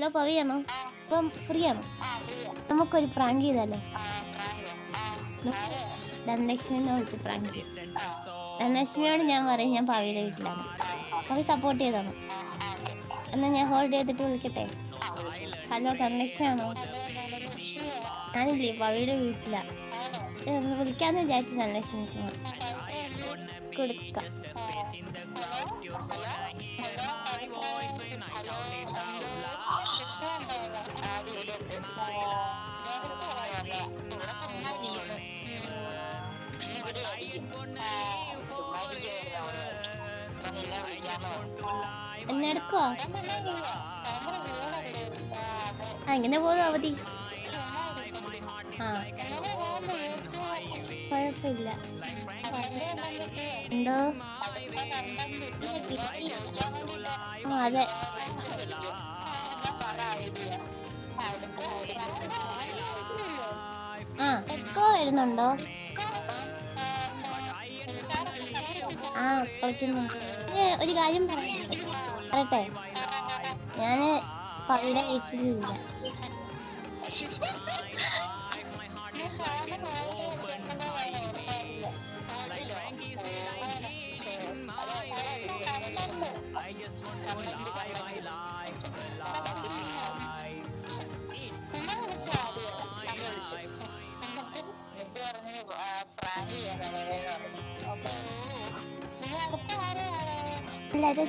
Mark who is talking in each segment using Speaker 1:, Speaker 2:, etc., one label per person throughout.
Speaker 1: Hello പവിയാണോ ഇപ്പം free ആണോ. നമുക്കൊരു പ്രാങ്ക് ചെയ്താലോ ധനലക്ഷ്മിനെ വിളിച്ച് പ്രാങ്ക് ധനലക്ഷ്മിയോട് ഞാൻ പറയും ഞാൻ പവിയുടെ വീട്ടിലാണ്. പവി സപ്പോർട്ട് ചെയ്തോണം എന്നാൽ ഞാൻ ഹോൾഡ് ചെയ്തിട്ട് വിളിക്കട്ടെ? ഹലോ ധനലക്ഷ്മി ആണോ? ഞാനില്ലേ പവിയുടെ വീട്ടിലാണ് വിളിക്കാന്ന് വിചാരിച്ചു ധനലക്ഷ്മി കൊടുക്കാം. എന്നെടുക്കോ? ആ ഇങ്ങനെ പോകും അവധി. ആ. കുഴപ്പമില്ല. എന്തോ? ആ അതെ. ആ എക്കോ വരുന്നുണ്ടോ? ആ കളിക്കുന്നു. ഒരു കാര്യം പറയട്ടെ പറയട്ടെ? ഞാൻ പള്ളിയുടെ വീട്ടിലില്ല എല്ലാരും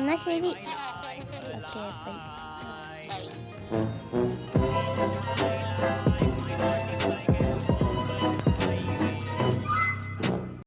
Speaker 1: 話しり。オッケー、やっぱり。